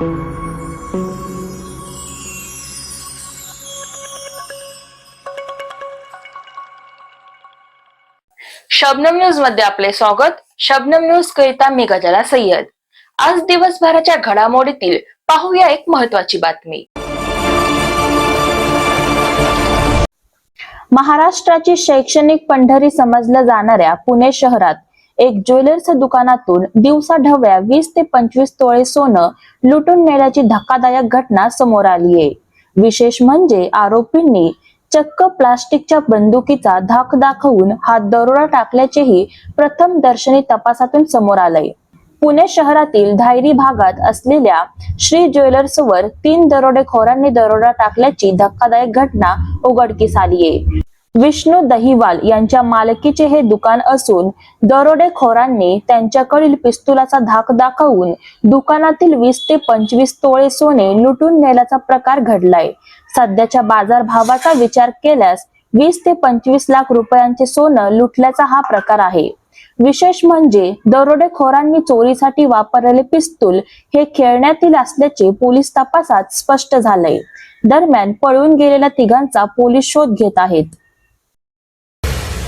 शबनम न्यूजमध्ये आपले स्वागत. शबनम न्यूज करिता मी गजाला सय्यद. आज दिवसभराच्या घडामोडीतील पाहूया एक महत्वाची बातमी. महाराष्ट्राची शैक्षणिक पंढरी समजल्या जाणाऱ्या पुणे शहरात एक ज्वेलर्स दुकानातून दिवसा ढवळ्या वीस ते पंचवीस तोळे सोनं लुटून नेल्याची धक्कादायक घटना समोर आली आहे. विशेष म्हणजे आरोपींनी चक्क प्लास्टिकच्या बंदुकीचा धाक दाखवून हा दरोडा टाकल्याचेही प्रथम दर्शनी तपासातून समोर आलंय. पुणे शहरातील धायरी भागात असलेल्या श्री ज्वेलर्सवर तीन दरोडेखोरांनी दरोडा टाकल्याची धक्कादायक घटना उघडकीस आली आहे विष्णू दहिवाल यांच्या मालकीचे हे दुकान असून दरोडेखोरांनी त्यांच्याकडील पिस्तुलाचा धाक दाखवून दुकानातील वीस ते पंचवीस तोळे सोने लुटून नेल्याचा प्रकार घडलाय. सध्याच्या बाजारभावाचा विचार केल्यास वीस ते पंचवीस लाख रुपयांचे सोनं लुटल्याचा हा प्रकार आहे. विशेष म्हणजे दरोडेखोरांनी चोरीसाठी वापरलेले पिस्तूल हे खेळण्यातील असल्याचे पोलीस तपासात स्पष्ट झालंय. दरम्यान पळून गेलेल्या तिघांचा पोलीस शोध घेत आहेत.